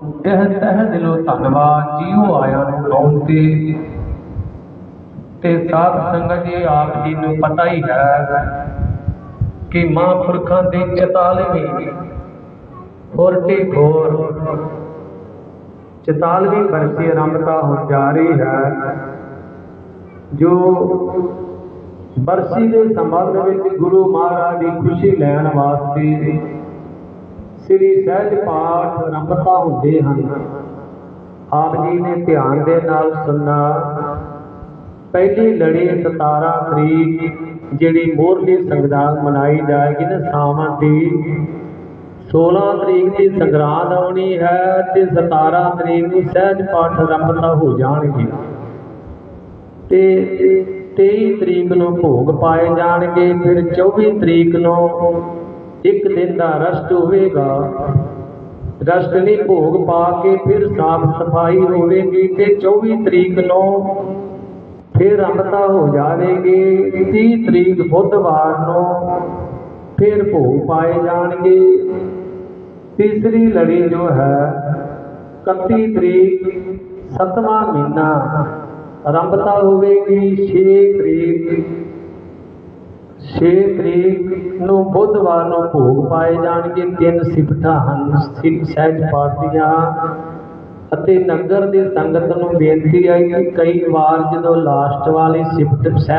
ਤਹਿ ਤਹਿ ਦਿਲੋਂ ਧੰਨਵਾਦ ਜੀਓ ਆਇਆ ਨੂੰ ਗਾਉਣ ਤੇ। ਤੇ ਸਾਧ ਸੰਗਤ ਜੀ, ਆਪ ਜੀ ਨੂੰ ਪਤਾ ਹੀ ਹੈ ਕਿ ਮਹਾਂਪੁਰਖਾਂ ਦੇ 44ਵੀਂ ਫੋਰਟੀ ਫੋਰ 44ਵੀਂ ਬਰਸੀ ਆਰੰਭਤਾ ਹੋ ਜਾ ਰਹੀ ਹੈ। ਜੋ ਬਰਸੀ ਦੇ ਸੰਬੰਧ ਵਿੱਚ ਗੁਰੂ ਮਹਾਰਾਜ ਦੀ ਖੁਸ਼ੀ ਲੈਣ ਵਾਸਤੇ ਸ੍ਰੀ ਸਹਿਜ ਪਾਠ ਆਰੰਭਤਾ ਹੁੰਦੇ ਹਨ। ਆਪ ਜੀ ਨੇ ਧਿਆਨ ਦੇ ਨਾਲ ਸੁਣਨਾ। ਪਹਿਲੀ ਲੜੀ 17 ਤਰੀਕ, ਜਿਹੜੀ ਮੋਰਲੀ ਸੰਗਰਾਂਦ ਮਨਾਈ ਜਾਏਗੀ ਨਾ ਸਾਵਣ ਦੀ 16 ਤਰੀਕ ਦੀ ਸੰਗਰਾਂਦ ਆਉਣੀ ਹੈ ਤੇ 17 ਤਰੀਕ ਨੂੰ ਸਹਿਜ ਪਾਠ ਆਰੰਭਤਾ ਹੋ ਜਾਣਗੇ। ਤੇ 23 ਤਰੀਕ ਨੂੰ ਭੋਗ ਪਾਏ ਜਾਣਗੇ, ਫਿਰ 24 ਤਰੀਕ ਨੂੰ ਇੱਕ ਦਿਨ ਦਾ ਰਸਟ ਹੋਵੇਗਾ। ਰਸਟ ਨਹੀਂ, ਭੋਗ ਪਾ ਕੇ ਫਿਰ ਸਾਫ਼ ਸਫ਼ਾਈ ਹੋਵੇਗੀ ਤੇ 24 ਤਰੀਕ ਨੂੰ ਫਿਰ ਅੰਮ੍ਰਿਤਾ ਹੋ ਜਾਵੇਗੀ। 30 ਤਰੀਕ ਬੁੱਧਵਾਰ ਨੂੰ ਫਿਰ ਭੋਗ ਪਾਏ ਜਾਣਗੇ। ਤੀਸਰੀ ਲੜੀ ਜੋ ਹੈ 31 ਤਰੀਕ ਸਤਵਾਂ ਮਹੀਨਾ ਆਰੰਭਤਾ ਹੋਵੇਗੀ। 6 ਤਰੀਕ 6 ਤਰੀਕ ਨੂੰ ਬੁੱਧਵਾਰ ਨੂੰ ਭੋਗ ਪਾਏ ਜਾਣਗੇ। ਤਿੰਨ ਸਿਫਤਾਂ ਹਨ। ਸਹਿਜ ਪਾਠ ਦੀਆਂ ਅਤੇ ਨਗਰ ਦੀ ਸੰਗਤ ਨੂੰ ਬੇਨਤੀ ਹੈ ਕਿ ਕਈ ਵਾਰ ਜਦੋਂ ਲਾਸਟ ਵਾਲੀ ਸਿਫਤ ਸਹਿਜ